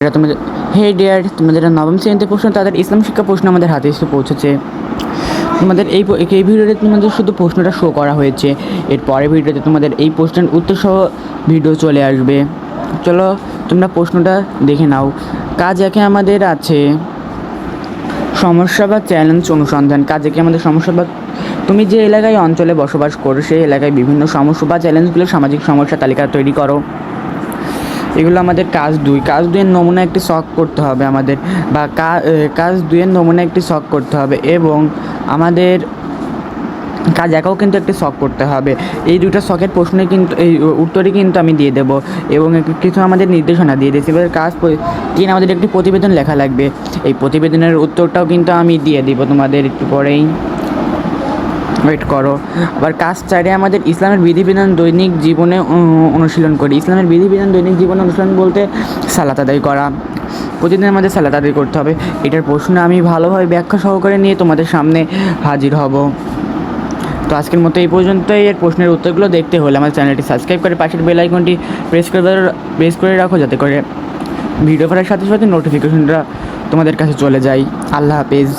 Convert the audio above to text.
এটা তোমাদের, হে ডিয়ার তোমাদের নবম শ্রেণীতে প্রশ্ন, তাদের ইসলাম শিক্ষা প্রশ্ন আমাদের হাতে এসে পৌঁছেছে। তোমাদের এই এই ভিডিওতে তোমাদের শুধু প্রশ্নটা শো করা হয়েছে। এর পরের ভিডিওতে তোমাদের এই প্রশ্নের উত্তর সহ ভিডিও চলে আসবে। চলো, তোমরা প্রশ্নটা দেখে নাও। কাজ একে আমাদের আছে সমস্যা বা চ্যালেঞ্জ অনুসন্ধান। কাজ কি আমাদের সমস্যা বা, তুমি যে এলাকায় অঞ্চলে বসবাস করো, সেই এলাকায় বিভিন্ন সমস্যা বা চ্যালেঞ্জগুলো সামাজিক সমস্যা তালিকা তৈরি করো। এগুলো আমাদের কাজ দুই। কাজ দুইয়ের নমুনা একটি শখ করতে হবে আমাদের বা কাজ দুইয়ের নমুনা একটি শখ করতে হবে এবং আমাদের কাজ একাও কিন্তু একটি শখ করতে হবে। এই দুটো শখের প্রশ্নে কিন্তু, এই উত্তরই কিন্তু আমি দিয়ে দেবো এবং কিছু আমাদের নির্দেশনা দিয়ে দিয়েছি। এবার কাজ তিন, আমাদের একটি প্রতিবেদন লেখা লাগবে। এই প্রতিবেদনের উত্তরটাও কিন্তু আমি দিয়ে দিব তোমাদের একটু পরেই। ওয়েট করো। আবার কাজ চারে আমাদের ইসলামের বিধিবিধান দৈনিক জীবনে অনুশীলন করি। ইসলামের বিধিবিধান দৈনিক জীবনে অনুশীলন বলতে সালাত আদায় করা। প্রতিদিন আমাদের সালাত আদায় করতে হবে। এটার প্রশ্ন আমি ভালোভাবে ব্যাখ্যা সহকারে নিয়ে তোমাদের সামনে হাজির হব। তো আজকের মতো এই পর্যন্তই। এর প্রশ্নের উত্তরগুলো দেখতে হলে আমার চ্যানেলটি সাবস্ক্রাইব করে পাশের বেল আইকনটি প্রেস করে প্রেস করে রাখো যাতে করে ভিডিও করার সাথে সাথে নোটিফিকেশনটা তোমাদের কাছে চলে যায়। আল্লাহ হাফেজ।